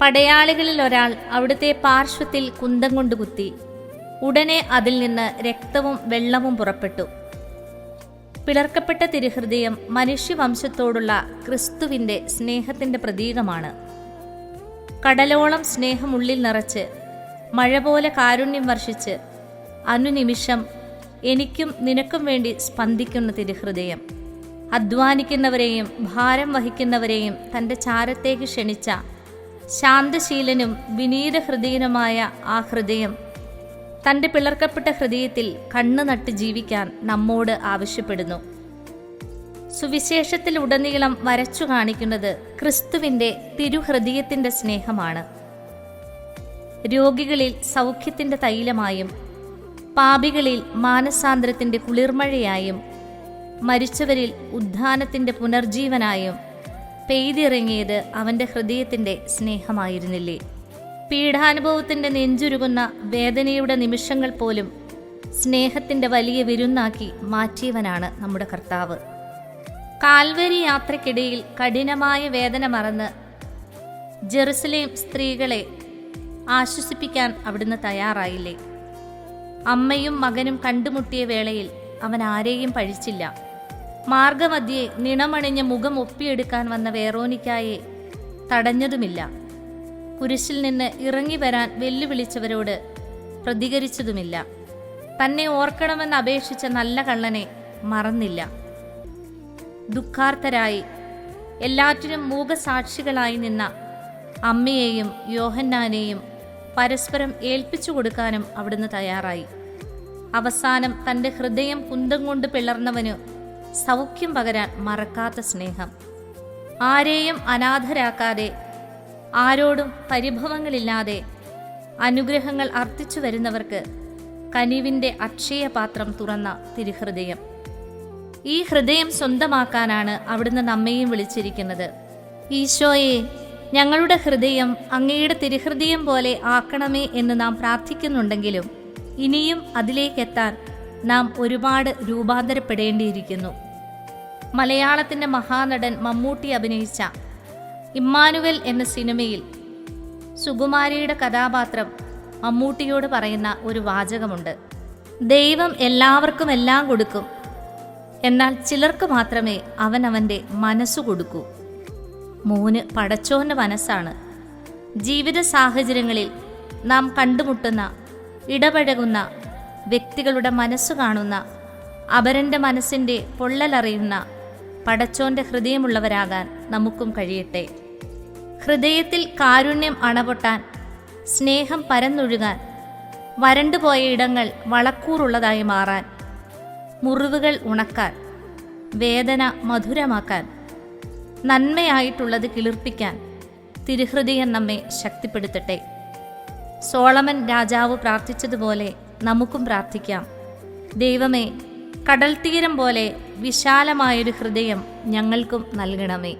പടയാളികളിൽ ഒരാൾ അവിടുത്തെ പാർശ്വത്തിൽ കുന്തം കൊണ്ട് കുത്തി. ഉടനെ അതിൽ നിന്ന് രക്തവും വെള്ളവും പുറപ്പെട്ടു. പിളർക്കപ്പെട്ട തിരുഹൃദയം മനുഷ്യവംശത്തോടുള്ള ക്രിസ്തുവിന്റെ സ്നേഹത്തിന്റെ പ്രതീകമാണ്. കടലോളം സ്നേഹമുള്ളിൽ നിറച്ച് മഴ പോലെ കാരുണ്യം വർഷിച്ച് അനുനിമിഷം എനിക്കും നിനക്കും വേണ്ടി സ്പന്ദിക്കുന്ന തിരുഹൃദയം. അധ്വാനിക്കുന്നവരെയും ഭാരം വഹിക്കുന്നവരെയും തന്റെ ചാരത്തേക്ക് ക്ഷണിച്ച ശാന്തശീലനും വിനീത ഹൃദയനുമായ ആ ഹൃദയം തന്റെ പിളർക്കപ്പെട്ട ഹൃദയത്തിൽ കണ്ണു നട്ട് ജീവിക്കാൻ നമ്മോട് ആവശ്യപ്പെടുന്നു. സുവിശേഷത്തിൽ ഉടനീളം വരച്ചു കാണിക്കുന്നത് ക്രിസ്തുവിന്റെ തിരുഹൃദയത്തിന്റെ സ്നേഹമാണ്. രോഗികളിൽ സൗഖ്യത്തിന്റെ തൈലമായും പാപികളിൽ മാനസാന്തരത്തിന്റെ കുളിർമഴയായും മരിച്ചവരിൽ ഉദ്ധാനത്തിന്റെ പുനർജീവനായും പെയ്തിറങ്ങിയത് അവന്റെ ഹൃദയത്തിന്റെ സ്നേഹമായിരുന്നില്ലേ? പീഡാനുഭവത്തിന്റെ നെഞ്ചുരുകുന്ന വേദനയുടെ നിമിഷങ്ങൾ പോലും സ്നേഹത്തിന്റെ വലിയ വിരുന്നാക്കി മാറ്റിയവനാണ് നമ്മുടെ കർത്താവ്. കാൽവരി യാത്രക്കിടയിൽ കഠിനമായ വേദന മറന്ന് ജെറുസലേം സ്ത്രീകളെ ആശ്വസിപ്പിക്കാൻ അവിടുന്ന് തയ്യാറായില്ലേ? അമ്മയും മകനും കണ്ടുമുട്ടിയ വേളയിൽ അവൻ ആരെയും പഴിച്ചില്ല. മാർഗമധ്യേ നിണമണിഞ്ഞ മുഖം ഒപ്പിയെടുക്കാൻ വന്ന വേറോനിക്കായെ തടഞ്ഞതുമില്ല. കുരിശിൽ നിന്ന് ഇറങ്ങി വരാൻ വെല്ലുവിളിച്ചവരോട് പ്രതികരിച്ചതുമില്ല. തന്നെ ഓർക്കണമെന്ന് അപേക്ഷിച്ച നല്ല കള്ളനെ മറന്നില്ല. ദുഃഖാർത്ഥരായി എല്ലാറ്റിനും മൂകസാക്ഷികളായി നിന്ന അമ്മയെയും യോഹന്നാനെയും പരസ്പരം ഏൽപ്പിച്ചു കൊടുക്കാനും അവിടുന്ന് തയ്യാറായി. അവസാനം തന്റെ ഹൃദയം കുന്തം കൊണ്ട് പിളർന്നവനു സൗഖ്യം പകരാൻ മറക്കാത്ത സ്നേഹം. ആരെയും അനാഥരാക്കാതെ ആരോടും പരിഭവങ്ങളില്ലാതെ അനുഗ്രഹങ്ങൾ അർത്ഥിച്ചു വരുന്നവർക്ക് കനിവിന്റെ അക്ഷയപാത്രം തുറന്ന തിരുഹൃദയം. ഈ ഹൃദയം സ്വന്തമാക്കാനാണ് അവിടുന്ന് നമ്മയും വിളിച്ചിരിക്കുന്നത്. ഈശോയെ ഞങ്ങളുടെ ഹൃദയം അങ്ങയുടെ തിരുഹൃദയം പോലെ ആക്കണമേ എന്ന് നാം പ്രാർത്ഥിക്കുന്നുണ്ടെങ്കിലും ഇനിയും അതിലേക്കെത്താൻ നാം ഒരുപാട് രൂപാന്തരപ്പെടേണ്ടിയിരിക്കുന്നു. മലയാളത്തിന്റെ മഹാനടൻ മമ്മൂട്ടി അഭിനയിച്ച ഇമ്മാനുവൽ എന്ന സിനിമയിൽ സുകുമാരിയുടെ കഥാപാത്രം മമ്മൂട്ടിയോട് പറയുന്ന ഒരു വാചകമുണ്ട്. ദൈവം എല്ലാവർക്കും എല്ലാം കൊടുക്കും. എന്നാൽ ചിലർക്ക് മാത്രമേ അവൻ അവന്റെ മനസ്സു കൊടുക്കൂ. മൂന്ന് പടച്ചോന്റെ മനസ്സാണ്. ജീവിത സാഹചര്യങ്ങളിൽ നാം കണ്ടുമുട്ടുന്ന ഇടപഴകുന്ന വ്യക്തികളുടെ മനസ്സ് കാണുന്ന അപരന്റെ മനസ്സിന്റെ പൊള്ളലറിയുന്ന പടച്ചോന്റെ ഹൃദയമുള്ളവരാകാൻ നമുക്കും കഴിയട്ടെ. ഹൃദയത്തിൽ കാരുണ്യം അണപൊട്ടാൻ സ്നേഹം പരന്നൊഴുകാൻ വരണ്ടുപോയ ഇടങ്ങൾ വളക്കൂറുള്ളതായി മാറാൻ മുറിവുകൾ ഉണക്കാൻ വേദന മധുരമാക്കാൻ നന്മയായിട്ടുള്ളത് കിളിർപ്പിക്കാൻ തിരുഹൃദയം നമ്മെ ശക്തിപ്പെടുത്തട്ടെ. സോളമൻ രാജാവ് പ്രാർത്ഥിച്ചതുപോലെ നമുക്കും പ്രാർത്ഥിക്കാം. ദൈവമേ കടൽ തീരം പോലെ വിശാലമായൊരു ഹൃദയം ഞങ്ങൾക്കും നൽകണമേ.